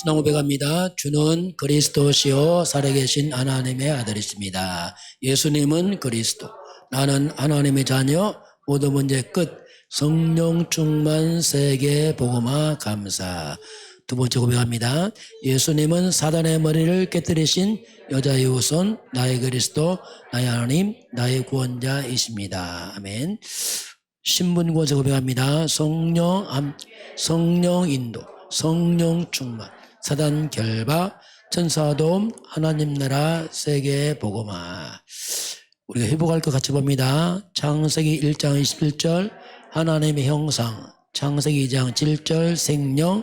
신앙 고백합니다. 주는 그리스도시요 살아계신 하나님의 아들이십니다. 예수님은 그리스도, 나는 하나님의 자녀, 모든 문제 끝, 성령 충만 세계 복음화 감사. 두 번째 고백합니다. 예수님은 사단의 머리를 깨뜨리신 여자의 후손, 나의 그리스도, 나의 하나님, 나의 구원자이십니다. 아멘. 신분고서 고백합니다. 성령, 암- 성령 인도, 성령 충만, 사단 결박, 천사 도움, 하나님 나라, 세계 복음화. 우리가 회복할 것 같이 봅니다. 창세기 1장 21절, 하나님의 형상, 창세기 2장 7절, 생명,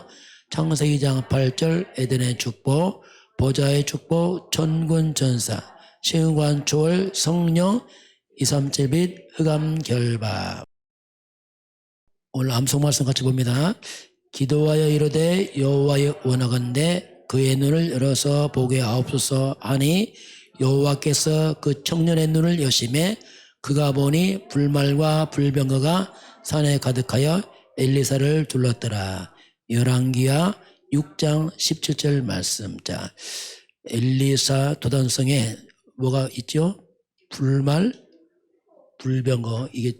창세기 2장 8절, 에덴의 축복, 보좌의 축복, 천군 전사, 시흥관 초월, 성령, 237 빛, 흑암 결박. 오늘 암송 말씀 같이 봅니다. 기도하여 이르되 여호와의 원하건대 그의 눈을 열어서 보게 하옵소서 하니 여호와께서 그 청년의 눈을 여심해 그가 보니 불말과 불병거가 산에 가득하여 엘리사를 둘렀더라. 열왕기야 6장 17절 말씀. 자, 엘리사 도단성에 뭐가 있죠? 불말, 불병거 이게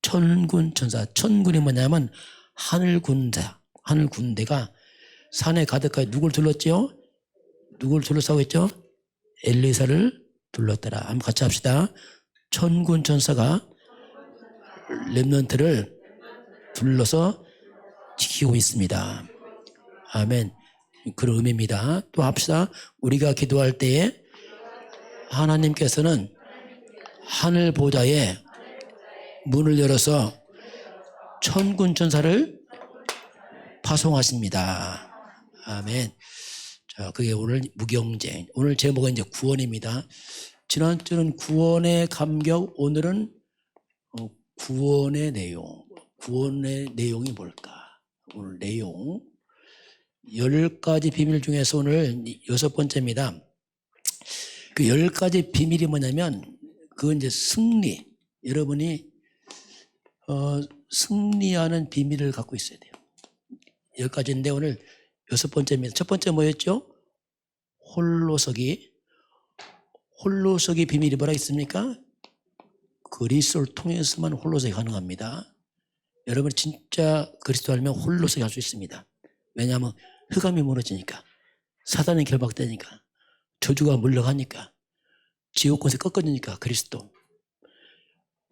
천군 천사 천군이 뭐냐면 하늘 군대 하늘 군대가 산에 가득하게 누굴 둘렀지요? 누굴 둘러싸고 있죠? 엘리사를 둘렀더라. 한번 같이 합시다. 천군 천사가 렘넌트를 둘러서 지키고 있습니다. 아멘. 그런 의미입니다. 또 합시다. 우리가 기도할 때에 하나님께서는 하늘 보좌에 문을 열어서 천군 천사를 파송하십니다. 아멘. 자, 그게 오늘 무경쟁. 오늘 제목은 이제 구원입니다. 지난주는 구원의 감격, 오늘은 어, 구원의 내용. 구원의 내용이 뭘까? 오늘 내용. 열 가지 비밀 중에서 오늘 여섯 번째입니다. 그 열 가지 비밀이 뭐냐면, 그건 이제 승리. 여러분이 어, 승리하는 비밀을 갖고 있어야 돼요. 열 가지인데 오늘 여섯 번째입니다. 첫 번째 뭐였죠? 홀로서기. 홀로서기 비밀이 뭐라 있습니까? 그리스도를 통해서만 홀로서기 가능합니다. 여러분 진짜 그리스도 알면 홀로서기 할 수 있습니다. 왜냐하면 흑암이 무너지니까 사단이 결박되니까 저주가 물러가니까 지옥권세 꺾어지니까 그리스도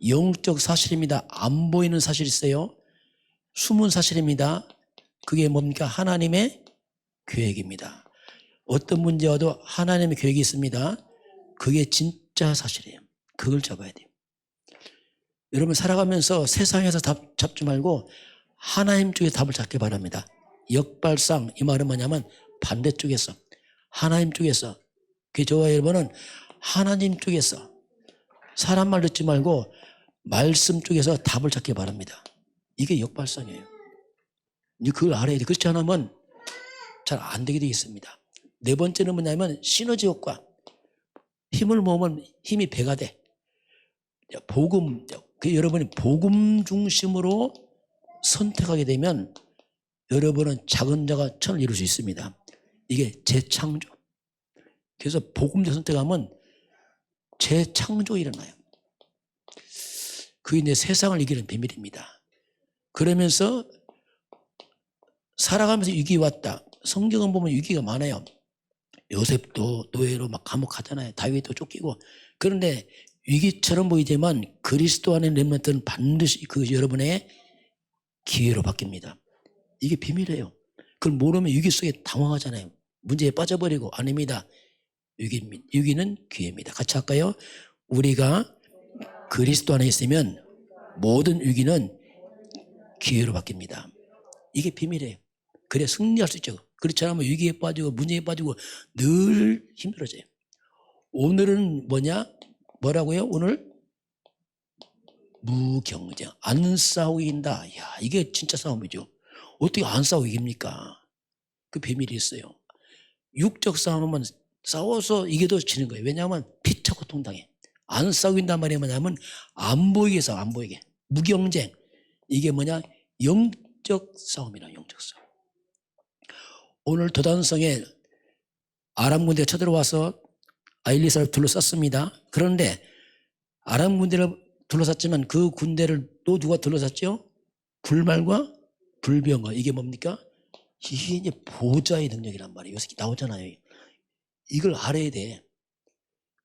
영적 사실입니다. 안 보이는 사실이 있어요. 숨은 사실입니다. 그게 뭡니까? 하나님의 계획입니다. 어떤 문제와도 하나님의 계획이 있습니다. 그게 진짜 사실이에요. 그걸 잡아야 돼요. 여러분 살아가면서 세상에서 답 잡지 말고 하나님 쪽에 답을 찾기 바랍니다. 역발상 이 말은 뭐냐면 반대쪽에서 하나님 쪽에서 그 저와 여러분은 하나님 쪽에서 사람 말 듣지 말고 말씀 쪽에서 답을 찾기 바랍니다. 이게 역발상이에요. 그걸 알아야 돼. 그렇지 않으면 잘 안 되게 되어 있습니다. 네 번째는 뭐냐면 시너지 효과. 힘을 모으면 힘이 배가 돼. 복음, 그 여러분이 복음 중심으로 선택하게 되면 여러분은 작은 자가 천을 이룰 수 있습니다. 이게 재창조. 그래서 복음자 선택하면 재창조 일어나요. 그게 이제 세상을 이기는 비밀입니다. 그러면서 살아가면서 위기 왔다. 성경은 보면 위기가 많아요. 요셉도 노예로 막 감옥 가잖아요. 다윗도 쫓기고. 그런데 위기처럼 보이지만 그리스도 안에 렘넌트는 반드시 그 여러분의 기회로 바뀝니다. 이게 비밀이에요. 그걸 모르면 위기 속에 당황하잖아요. 문제에 빠져버리고 아닙니다. 위기, 위기는 기회입니다. 같이 할까요? 우리가 그리스도 안에 있으면 모든 위기는 기회로 바뀝니다. 이게 비밀이에요. 그래 승리할 수 있죠. 그렇지 않으면 위기에 빠지고 문제에 빠지고 늘 힘들어져요. 오늘은 뭐냐? 뭐라고요? 오늘 무경쟁. 안 싸우고 이긴다. 야, 이게 진짜 싸움이죠. 어떻게 안 싸우고 이깁니까? 그 비밀이 있어요. 육적 싸움은 싸워서 이겨도 지는 거예요. 왜냐하면 피차 고통당해. 안 싸우긴단 말이 뭐냐면 안 보이게 싸워, 안 보이게. 무경쟁. 이게 뭐냐? 영적 싸움이라 영적 싸움. 오늘 도단성에 아람 군대가 쳐들어와서 아일리사를 둘러쌌습니다. 그런데 아람 군대를 둘러쌌지만 그 군대를 또 누가 둘러쌌죠? 불말과 불병어 이게 뭡니까? 이게 이제 보좌의 능력이란 말이에요. 요새 나오잖아요. 이걸 알아야 돼.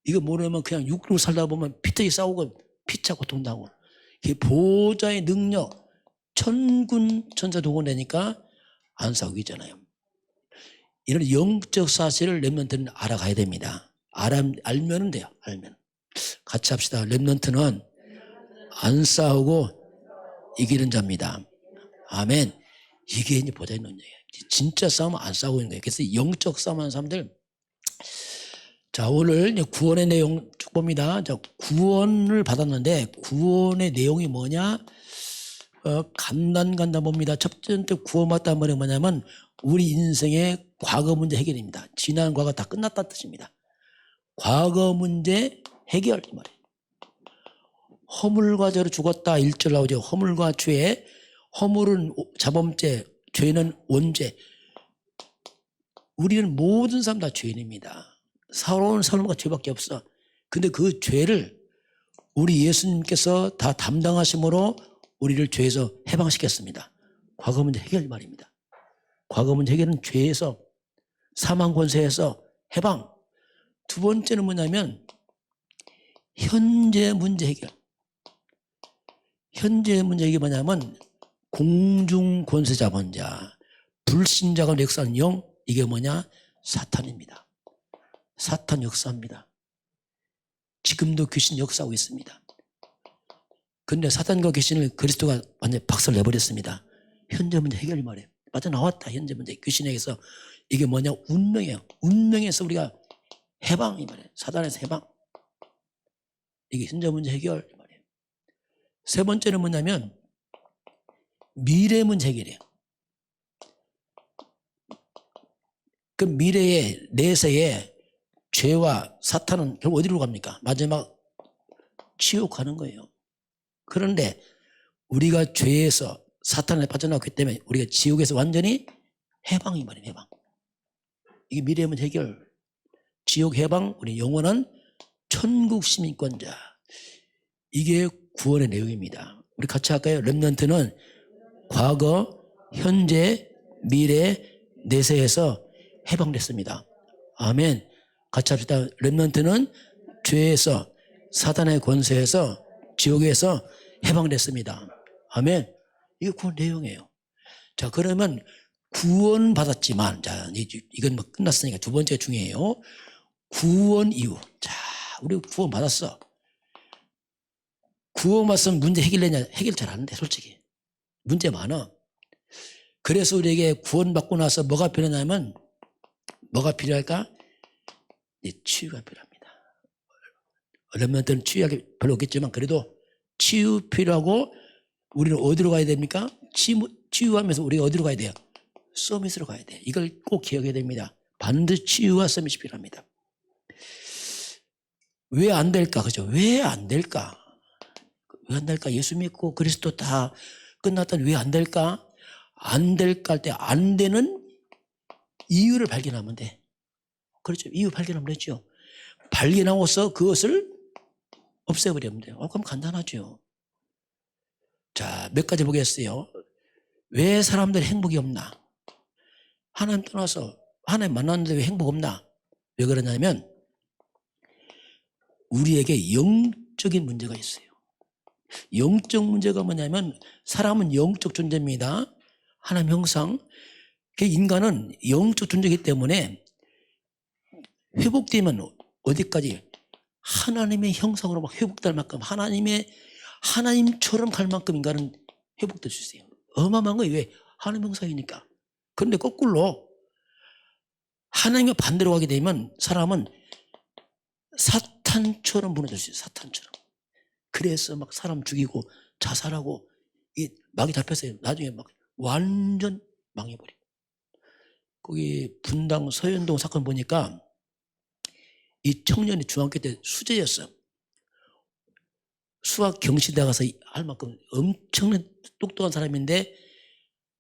이거 모르면 그냥 육으로 살다 보면 피터기 싸우고 피차 고통당하고 이게 보좌의 능력 천군 천사 동원되니까 안 싸우고 있잖아요. 이런 영적 사실을 랩런트는 알아가야 됩니다. 알면은 돼요. 알면. 같이 합시다. 랩런트는 안 싸우고 이기는 자입니다. 아멘. 이게 이제 보좌의 능력이에요. 진짜 싸움은 안 싸우고 있는 거예요. 그래서 영적 싸움하는 사람들 자, 오늘 구원의 내용 쭉 봅니다. 자, 구원을 받았는데 구원의 내용이 뭐냐? 어, 간단간단 봅니다. 첫 번째 구원받다는 말이 뭐냐면 우리 인생의 과거 문제 해결입니다. 지난 과거 다 끝났다는 뜻입니다. 과거 문제 해결 이 말이에요. 허물과 죄로 죽었다 일절 나오죠. 허물과 죄. 허물은 오- 자범죄, 죄는 원죄. 우리는 모든 사람 다 죄인입니다. 살아온 삶과 죄밖에 없어. 근데 그 죄를 우리 예수님께서 다 담당하심으로 우리를 죄에서 해방시켰습니다. 과거 문제 해결 말입니다. 과거 문제 해결은 죄에서 사망 권세에서 해방. 두 번째는 뭐냐면 현재 문제 해결. 현재 문제 이게 뭐냐면 공중 권세 자본자, 불신자가 역사하는 영 이게 뭐냐 사탄입니다. 사탄 역사입니다. 지금도 귀신 역사하고 있습니다. 근데 사탄과 귀신을 그리스도가 완전 박살 내버렸습니다. 현재 문제 해결 말이에요. 빠져나왔다. 현재 문제 귀신에게서 이게 뭐냐 운명이에요. 운명에서 우리가 해방 이 말이에요. 사단에서 해방. 이게 현재 문제 해결 이 말이에요. 세 번째는 뭐냐면 미래 문제 해결이에요. 그 미래의 내세에 죄와 사탄은 결국 어디로 갑니까? 마지막 지옥 가는 거예요. 그런데 우리가 죄에서 사탄에 빠져나왔기 때문에 우리가 지옥에서 완전히 해방이 말이에요. 해방. 이게 미래의 문제 해결. 지옥 해방, 우리 영원한 천국 시민권자. 이게 구원의 내용입니다. 우리 같이 할까요? 렘넌트는 과거, 현재, 미래, 내세에서 해방됐습니다. 아멘. 같이 합시다. 렘넌트는 죄에서 사단의 권세에서 지옥에서 해방됐습니다. 아멘. 이게 구원 내용이에요. 자, 그러면 구원 받았지만, 자, 이- 이건 뭐 끝났으니까 두 번째 중요해요. 구원 이후. 자, 우리 구원 받았어. 구원 받으면 문제 해결되냐? 해결 잘 안 돼, 솔직히. 문제 많아. 그래서 우리에게 구원받고 나서 뭐가 필요하냐면, 뭐가 필요할까? 이 치유가 필요합니다. 어른들은 치유하기 별로 없겠지만, 그래도 치유 필요하고, 우리는 어디로 가야 됩니까? 치유, 치유하면서 우리가 어디로 가야 돼요? 서밋으로 가야 돼. 이걸 꼭 기억해야 됩니다. 반드시 치유와 서밋이 필요합니다. 왜 안 될까? 그죠? 왜 안 될까? 왜 안 될까? 예수 믿고 그리스도 다 끝났더니 왜안 될까? 안 될까 할 때 안 되는 이유를 발견하면 돼. 그렇죠. 이유 발견하면 되죠. 발견하고서 그것을 없애버리면 돼요. 어, 그럼 간단하죠. 자, 몇 가지 보겠어요. 왜 사람들이 행복이 없나? 하나님 떠나서 하나님 만났는데 왜 행복 없나? 왜 그러냐면 우리에게 영적인 문제가 있어요. 영적 문제가 뭐냐면 사람은 영적 존재입니다. 하나님 형상. 그 인간은 영적 존재이기 때문에 회복되면 어디까지 하나님의 형상으로 막 회복될 만큼 하나님의 하나님처럼 갈 만큼 인간은 회복될 수 있어요. 어마어마한 거예요. 왜? 하나님 형상이니까. 그런데 거꾸로 하나님과 반대로 가게 되면 사람은 사탄처럼 무너질 수 있어요. 사탄처럼. 그래서 막 사람 죽이고 자살하고 이 막이 잡혔어요. 나중에 막 완전 망해버리고. 거기 분당 서현동 사건 보니까 이 청년이 중학교 때 수재였어. 수학 경시대 가서 할 만큼 엄청난 똑똑한 사람인데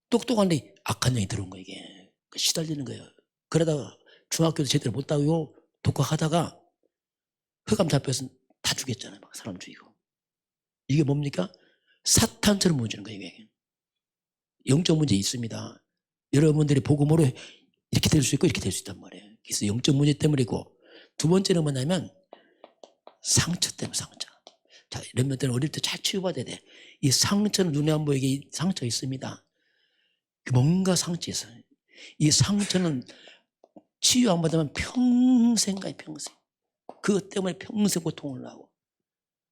똑똑한데 악한 영이 들어온 거야 이게. 시달리는 거예요. 그러다가 중학교도 제대로 못 다니고 독학하다가 흑암 잡혀서 다 죽였잖아요. 막 사람 죽이고. 이게 뭡니까? 사탄처럼 무너지는 거예요. 이게. 영적 문제 있습니다. 여러분들이 복음으로 이렇게 될 수 있고 이렇게 될 수 있단 말이에요. 그래서 영적 문제 때문이고 두 번째는 뭐냐면 상처 때문에 상처. 자, 이런 면들은 어릴 때 잘 치유받아야 돼. 이 상처는 눈에 안 보이게 이 상처 있습니다. 뭔가 상처 있어요. 이 상처는 치유 안 받으면 평생 가요, 평생. 그것 때문에 평생 고통을 하고,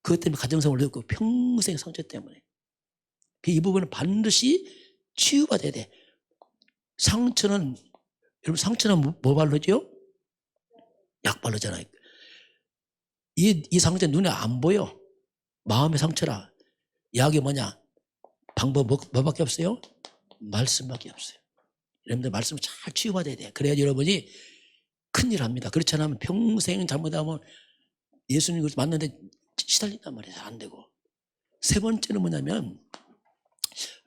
그것 때문에 가정생활을 얻고, 평생 상처 때문에. 그이 부분은 반드시 치유받아야 돼. 상처는, 여러분, 상처는 뭐, 뭐 바르죠? 약 바르잖아요. 이, 이 상처는 눈에 안 보여. 마음의 상처라. 약이 뭐냐? 방법 뭐, 뭐밖에 없어요? 말씀밖에 없어요. 여러분들 말씀을 잘 치유받아야 돼. 그래야 여러분이 큰일 합니다. 그렇지 않으면 평생 잘못하면 예수님을 만났는데 시달린단 말이에요. 안 되고. 세 번째는 뭐냐면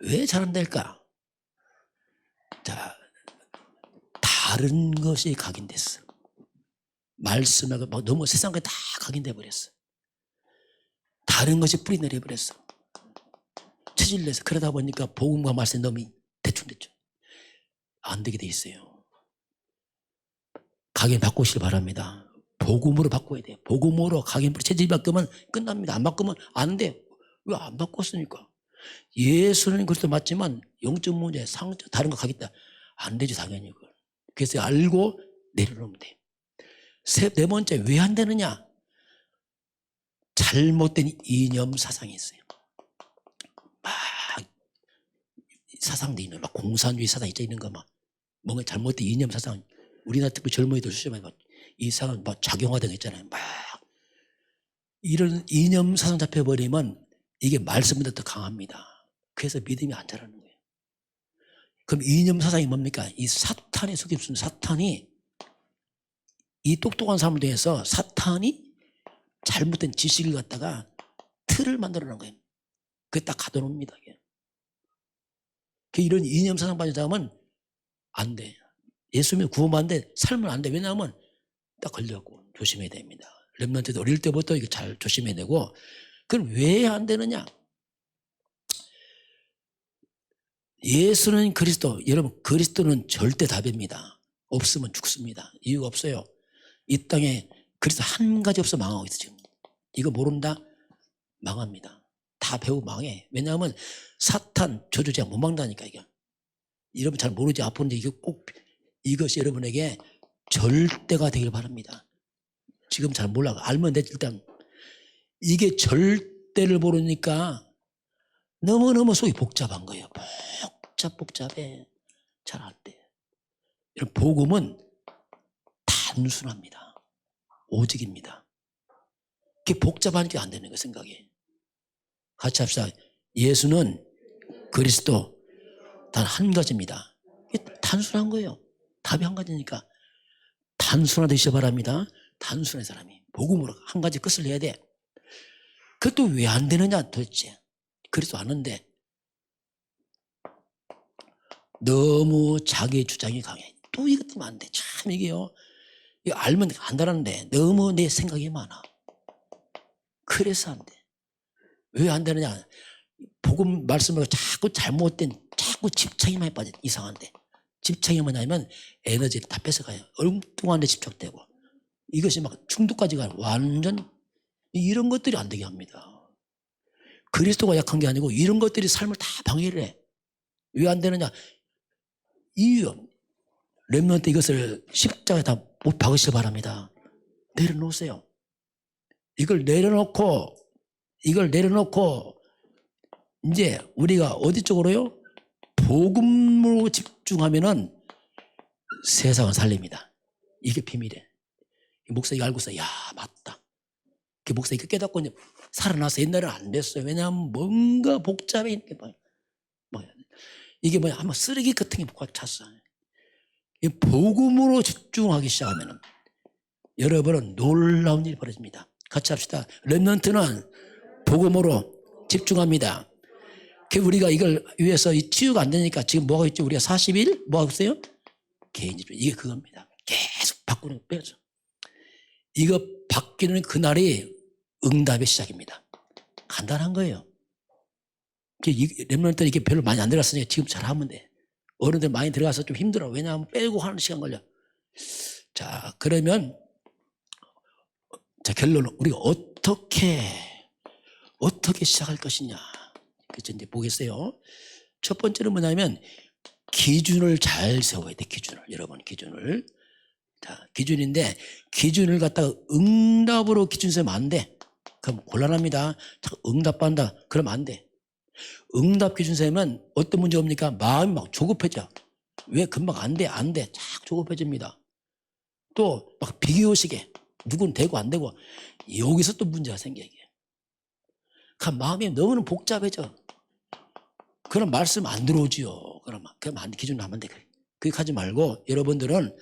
왜 잘 안 될까? 자, 다른 것이 각인됐어. 말씀하고 막 너무 세상에 다 각인돼 버렸어. 다른 것이 뿌리 내려 버렸어. 체질내서 그러다 보니까 복음과 말씀 너무 안 되게 돼 있어요. 각인 바꾸시길 바랍니다. 복음으로 바꿔야 돼요. 복음으로 각인 체질 바꾸면 끝납니다. 안 바꾸면 안 돼. 왜 안 바꿨으니까? 예수는 그것도 맞지만 영적 문제, 상처, 다른 거 가겠다. 안 되죠, 당연히 그걸. 그래서 알고 내려놓으면 돼. 세, 네 번째, 왜 안 되느냐? 잘못된 이념 사상이 있어요. 막 사상도 있는, 막 공산주의 사상 있죠, 있는 거 막. 뭔가 잘못된 이념 사상. 우리나라 특히 젊은이들 수시면 막 이상한 막 작용화된 거 있잖아요. 막 이런 이념 사상 잡혀버리면 이게 말씀보다 더 강합니다. 그래서 믿음이 안 자라는 거예요. 그럼 이념 사상이 뭡니까? 이 사탄의 속에 있는 사탄이 이 똑똑한 사람을 통해서 사탄이 잘못된 지식을 갖다가 틀을 만들어 놓은 거예요. 그게 딱 가둬놓습니다. 그 이런 이념 사상 빠진 사람은 안 돼. 예수님이 구원받는데 살면 안 돼. 왜냐하면 딱 걸려고 조심해야 됩니다. 랩런트도 어릴 때부터 이거 잘 조심해야 되고 그럼 왜 안 되느냐? 예수는 그리스도. 여러분 그리스도는 절대 답입니다. 없으면 죽습니다. 이유가 없어요. 이 땅에 그리스도 한 가지 없어 망하고 있어 지금. 이거 모른다? 망합니다. 다 배우 망해. 왜냐하면 사탄 저주자 못 막다니까 이게. 여러분 잘 모르지 아픈데 이게 꼭 이것이 여러분에게 절대가 되길 바랍니다. 지금 잘 몰라. 알면 돼 일단 이게 절대를 모르니까 너무너무 속이 복잡한 거예요. 복잡 복잡해. 잘 안 돼. 이런 복음은 단순합니다. 오직입니다. 그게 복잡하니까 안 되는 거 생각이. 같이 합시다. 예수는 그리스도 단 한 가지입니다. 단순한 거예요. 답이 한 가지니까 단순하되시 바랍니다. 단순한 사람이 복음으로 한 가지 끝을 내야 돼. 그것도 왜 안 되느냐 도대체. 그래서 아는데 너무 자기 주장이 강해. 또 이것 때문에 안 돼. 참 이게요. 이거 알면 안다는데 너무 내 생각이 많아. 그래서 안 돼. 왜 안 되느냐? 복음 말씀을 자꾸 잘못된 자꾸 많이 빠져 이상한데 집착이 뭐냐면 에너지를 다 뺏어가요. 엉뚱한 데 집착되고 이것이 막 중독까지 가요. 완전 이런 것들이 안 되게 합니다. 그리스도가 약한 게 아니고 이런 것들이 삶을 다 방해를 해. 왜 안 되느냐? 이유. 렘넌트 이것을 십자가에 다 못 박으시기 바랍니다. 내려놓으세요. 이걸 내려놓고 이걸 내려놓고 이제 우리가 어디 쪽으로요? 복음으로 집중하면은 세상은 살립니다. 이게 비밀이에요. 목사가 알고 있어. 야, 맞다. 그 목사 이거 깨닫고 이제 살아나서 옛날에는 안 됐어요. 왜냐하면 뭔가 복잡해. 이게. 뭐야. 이게 뭐야. 아마 쓰레기 같은 게 꽉 찼어. 이 복음으로 집중하기 시작하면은 여러분은 놀라운 일이 벌어집니다. 같이 합시다. 랩런트는 복음으로 집중합니다. 그 우리가 이걸 위해서 이 치유가 안 되니까 지금 뭐가 있죠? 우리가 40일 뭐 하고 있어요? 개인 집중. 이게 그겁니다. 계속 바꾸는 거죠. 이거 바뀌는 그날이 응답의 시작입니다. 간단한 거예요. 랩런들 이게 별로 많이 안 들어갔으니까 지금 잘하면 돼. 어른들 많이 들어가서 좀 힘들어. 왜냐하면 빼고 하는 시간 걸려. 자, 그러면 자 결론은 우리가 어떻게 어떻게 시작할 것이냐. 그래서 이제 보겠어요. 첫 번째는 뭐냐면 기준을 잘 세워야 돼. 기준을 여러분 기준을. 자 기준인데 기준을 갖다가 응답으로 기준 세우면 안 돼. 그럼 곤란합니다. 응답한다. 그러면 안 돼. 응답 기준 세우면 어떤 문제 옵니까? 마음이 막 조급해져. 왜 금방 안 돼? 안 돼. 자꾸 조급해집니다. 또 막 비교식에 누군 되고 안 되고 여기서 또 문제가 생겨 마음이 너무나 복잡해져. 그런 말씀 안 들어오지요. 그러면 그럼 안 기준으로 하면 돼. 그렇게 하지 말고 여러분들은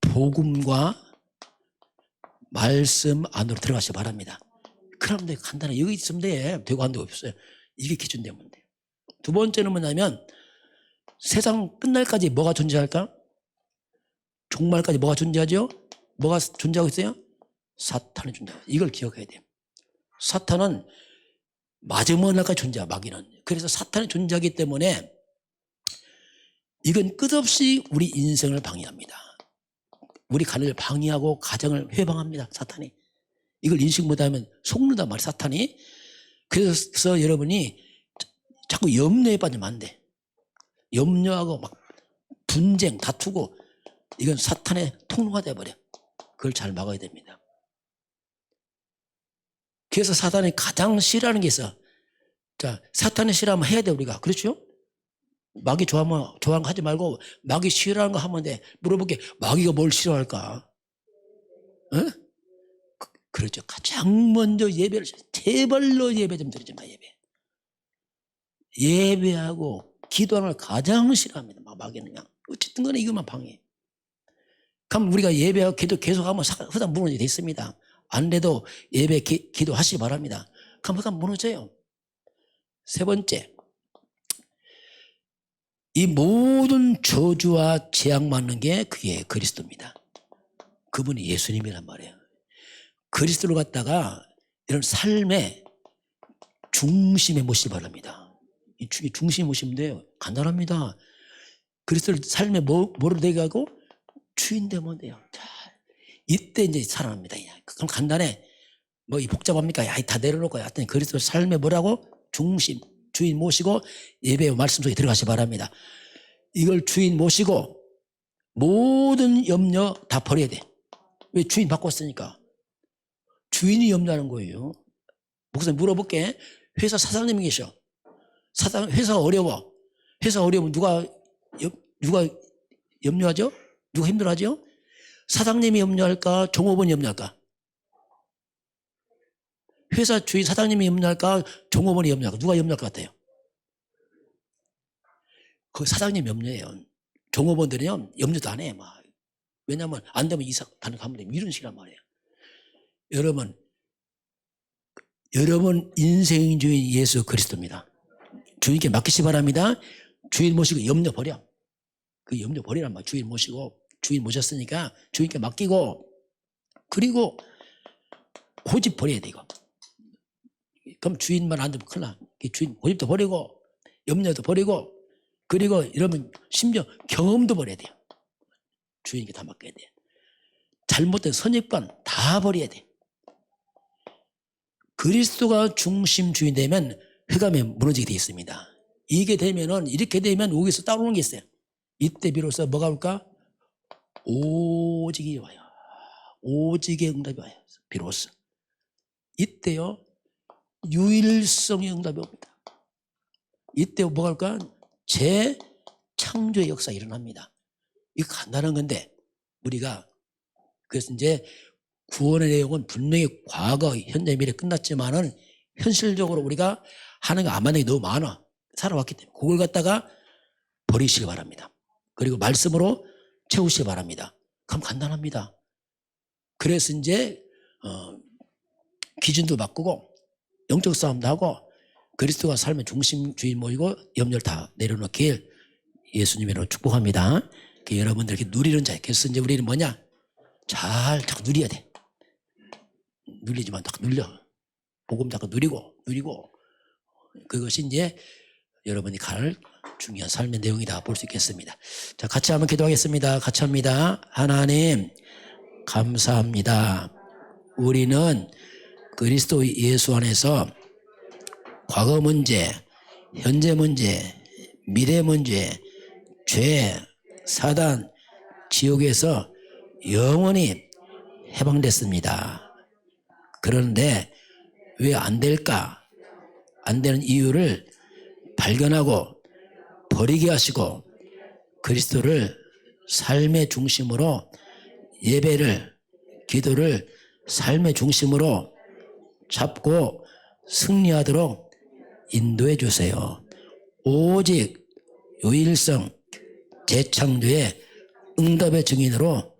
복음과 말씀 안으로 들어가시기 바랍니다. 그럼 돼 간단해 여기 있으면 돼. 되고 안 되고 없어요. 이게 기준 되면 돼. 두 번째는 뭐냐면 세상 끝날까지 뭐가 존재할까? 종말까지 뭐가 존재하죠? 뭐가 존재하고 있어요? 사탄이 존재하고 있어요. 이걸 기억해야 돼요. 사탄은 마지막 날까지 존재해 마귀는. 그래서 사탄이 존재하기 때문에 이건 끝없이 우리 인생을 방해합니다. 우리 가정을 방해하고 가정을 회방합니다. 사탄이. 이걸 인식 못하면 속는단 말이야 사탄이. 그래서 여러분이 자꾸 염려에 빠지면 안 돼. 염려하고 막 분쟁 다투고 이건 사탄의 통로가 돼버려. 그걸 잘 막아야 됩니다. 그래서 사탄이 가장 싫어하는 게 있어. 자, 사탄이 싫어하면 해야 돼, 우리가. 그렇죠? 마귀 좋아하면, 좋아하는 거 하지 말고, 마귀 싫어하는 거 하면 돼. 물어볼게. 마귀가 뭘 싫어할까? 어? 그, 그렇죠. 가장 먼저 예배를, 제발로 예배 좀 드리지 마, 예배. 예배하고 기도하는 걸 가장 싫어합니다. 막 마귀는 그냥. 어쨌든 간에 이것만 방해. 그럼 우리가 예배하고 기도 계속하면 흐다 무너지게 돼 있습니다. 안 돼도 예배 기, 기도하시기 바랍니다. 흐다 무너져요. 세 번째. 이 모든 저주와 재앙 맞는 게 그게 그리스도입니다. 그분이 예수님이란 말이에요. 그리스도를 갖다가 이런 삶의 중심에 모시기 바랍니다. 이 중심에 모시면 돼요. 간단합니다. 그리스도를 삶의 뭐, 뭐로 되게 하고 주인 되면 돼요. 자, 이때 이제 살아납니다. 그럼 간단해. 뭐 이 복잡합니까? 야, 다 내려놓고 하여튼 그리스도 삶의 뭐라고? 중심, 주인 모시고 예배의 말씀 속에 들어가시 기 바랍니다. 이걸 주인 모시고 모든 염려 다 버려야 돼. 왜 주인 바꿨으니까. 주인이 염려하는 거예요. 목사님 물어볼게. 회사 사장님이 계셔. 사장, 회사 어려워. 회사 어려우면 누가, 염, 누가 염려하죠? 누가 힘들어하죠? 사장님이 염려할까? 종업원이 염려할까? 회사 주인 사장님이 염려할까? 종업원이 염려할까? 누가 염려할 것 같아요? 그 사장님 염려해요. 종업원들은요, 염려도 안 해. 막. 왜냐면 안 되면 이사 가는 가면 돼. 이런 식이란 말이에요. 여러분, 여러분 인생 주인 예수 그리스도입니다. 주인께 맡기시 바랍니다. 주인 모시고 염려 버려. 그 염려 버리란 말. 주인 모시고 주인 모셨으니까 주인께 맡기고 그리고 고집 버려야 돼 이거. 그럼 주인만 안 되면 큰일 나. 주인 고집도 버리고 염려도 버리고 그리고 이러면 심지어 경험도 버려야 돼요. 주인께 다 맡겨야 돼. 잘못된 선입관 다 버려야 돼. 그리스도가 중심 주인 되면 흑암에 무너지게 돼 있습니다. 이게 되면은 이렇게 되면 여기서 따로는 게 있어요. 이때 비로소 뭐가 올까? 오직이 와요. 오직의 응답이 와요. 비로소. 이때요. 유일성의 응답이 옵니다. 이때 뭐가 올까? 재창조의 역사 일어납니다. 이 간단한 건데 우리가 그래서 이제 구원의 내용은 분명히 과거, 현재, 미래 끝났지만은 현실적으로 우리가 하는 거 안맞는 게 너무 많아. 살아왔기 때문에 그걸 갖다가 버리시기 바랍니다. 그리고 말씀으로 채우시기 바랍니다. 그럼 간단합니다. 그래서 이제 어, 기준도 바꾸고 영적 싸움도 하고 그리스도가 삶의 중심 주인 모이고 염려를 다 내려놓길 예수님으로 축복합니다. 그 여러분들 이렇게 누리는 자. 그래서 이제 우리는 뭐냐? 잘 자꾸 누려야 돼. 누리지만 자꾸 눌려. 복음 자꾸 누리고 누리고 그것이 이제 여러분이 갈 중요한 삶의 내용이다 볼 수 있겠습니다. 자, 같이 한번 기도하겠습니다. 같이 합니다. 하나님, 감사합니다. 우리는 그리스도 예수 안에서 과거 문제, 현재 문제, 미래 문제, 죄, 사단, 지옥에서 영원히 해방됐습니다. 그런데 왜 안 될까? 안 되는 이유를 발견하고 버리게 하시고 그리스도를 삶의 중심으로 예배를 기도를 삶의 중심으로 잡고 승리하도록 인도해 주세요. 오직 유일성 재창조의 응답의 증인으로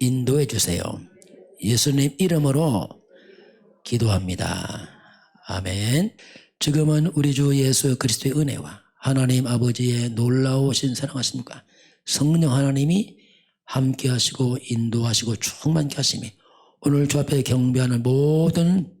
인도해 주세요. 예수님 이름으로 기도합니다. 아멘. 지금은 우리 주 예수 그리스도의 은혜와 하나님 아버지의 놀라우신 사랑하심과 성령 하나님이 함께 하시고 인도하시고 충만케 하심이 오늘 주 앞에 경배하는 모든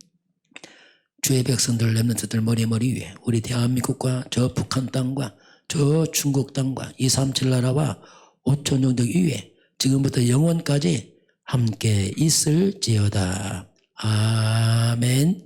주의 백성들 렘넌트들 머리머리 위에 우리 대한민국과 저 북한 땅과 저 중국 땅과 237 나라와 5천 영적 위에 지금부터 영원까지 함께 있을지어다. 아멘.